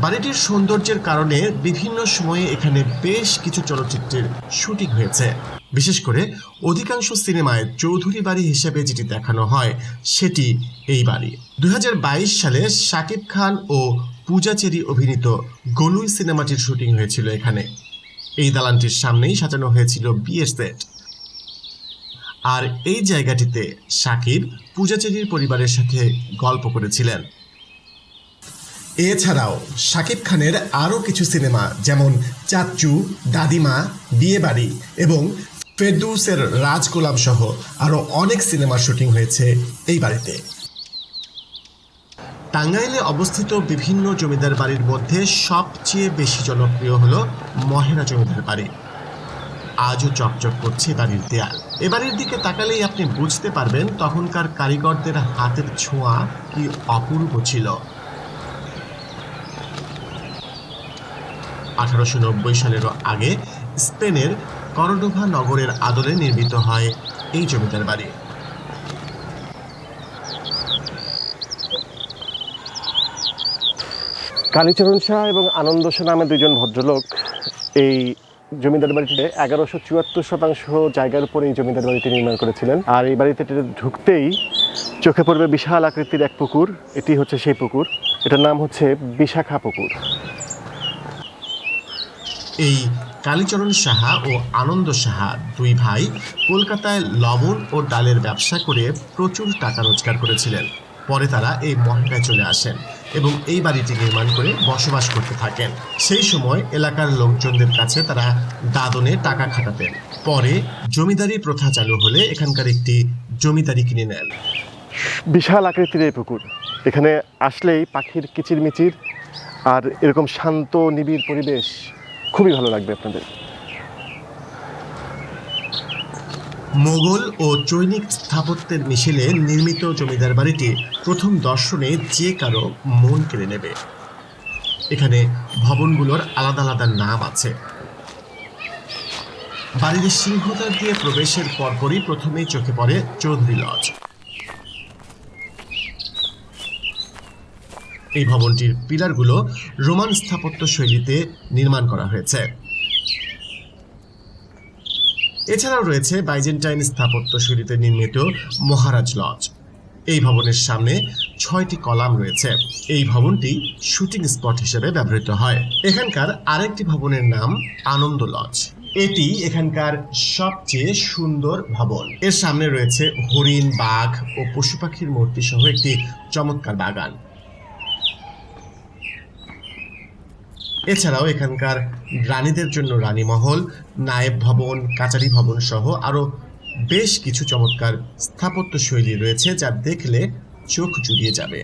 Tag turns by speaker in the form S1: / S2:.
S1: বাড়িটির সৌন্দর্যের কারণে বিভিন্ন সময়ে এখানে বেশ কিছু চলচ্চিত্রের শুটিং হয়েছে। বিশেষ করে অধিকাংশ সিনেমায় চৌধুরী বাড়ি হিসেবে যেটি দেখানো হয়, সেটি এই বাড়ি। দুই হাজার বাইশ সালে শাকিব খান ও পূজা চেরি অভিনীত গলুই সিনেমাটির শুটিং হয়েছিল এখানে। এই দালানটির সামনেই সাজানো হয়েছিল বিয়ের সেট। আর এই জায়গাটিতে সাকিব পূজাচেরির পরিবারের সাথে গল্প করেছিলেন। এছাড়াও শাকিব খানের আরও কিছু সিনেমা, যেমন চাচ্চু, দাদিমা, বিয়েবাড়ি এবং ফেরদৌসের রাজগোলাম সহ আরও অনেক সিনেমার শুটিং হয়েছে এই বাড়িতে। টাঙ্গাইলে অবস্থিত বিভিন্ন জমিদার বাড়ির মধ্যে সবচেয়ে বেশি জনপ্রিয় হলো মহেরা জমিদার বাড়ি। আজও চকচক করছে বাড়ির দেয়াল। এ বাড়ির দিকে তাকালেই আপনি বুঝতে পারবেন তখনকার কারিগরদের হাতের ছোঁয়া কি অপূর্ব ছিল। আঠারোশো নব্বই সালেরও আগে স্পেনের করডোভা নগরের আদলে নির্মিত হয় এই জমিদার বাড়ি।
S2: কালীচরণ শাহ এবং আনন্দ শাহ নামে দুজন ভদ্রলোক এই জমিদার বাড়িটিতে এগারোশো চুয়াত্তর শতাংশ জায়গার উপর এই জমিদার বাড়িটি নির্মাণ করেছিলেন। আর এই বাড়িতে ঢুকতেই চোখে পড়বে বিশাল আকৃতির এক পুকুর। এটি হচ্ছে সেই পুকুর। এটার নাম হচ্ছে বিশাখা পুকুর।
S1: এই কালীচরণ সাহা ও আনন্দ সাহা দুই ভাই কলকাতায় লবণ ও ডালের ব্যবসা করে প্রচুর টাকা রোজগার করেছিলেন। পরে তারা এই মহকায় চলে আসেন এবং এই বাড়িটি নির্মাণ করে বসবাস করতে থাকেন। সেই সময় এলাকার লোকজনদের কাছে তারা দাদনে টাকা খাটাতেন। পরে জমিদারি প্রথা চালু হলে এখানকার একটি জমিদারি কিনে নেন।
S2: বিশাল আকৃতির এই পুকুর। এখানে আসলেই পাখির কিচিরমিচির আর এরকম শান্ত, নিবিড় পরিবেশ খুবই ভালো লাগবে আপনাদের।
S1: মোগল ও চৈনিক স্থাপত্যের মিশেলে নির্মিত জমিদার বাড়িটি প্রথম দর্শনে যে কারও মন কেড়ে নেবে। এখানে ভবনগুলোর আলাদা আলাদা নাম আছে। বাড়ির সিংহদ্বার দিয়ে প্রবেশের পরপরই প্রথমেই চোখে পড়ে চৌধুরী লজ। এই ভবনটির পিলারগুলো রোমান স্থাপত্য শৈলীতে নির্মাণ করা হয়েছে। এছাড়াও রয়েছে বাইজেন্টাইন স্থাপত্য শৈলীতে নির্মিত মহারাজ লজ। এই ভবনের সামনে ছয়টি কলাম রয়েছে। এই ভবনটি শুটিং স্পট হিসেবে ব্যবহৃত হয়। এখানকার আরেকটি ভবনের নাম আনন্দ লজ। এটি এখানকার সবচেয়ে সুন্দর ভবন। এর সামনে রয়েছে হরিণ, বাঘ ও পশু পাখির মূর্তি সহ একটি চমৎকার বাগান। এছাড়াও এখানকার রানীদের জন্য রানীমহল, নায়েব ভবন, কাচারি ভবন সহ আরও বেশ কিছু চমৎকার স্থাপত্য শৈলী রয়েছে যা দেখলে চোখ জুড়িয়ে যাবে।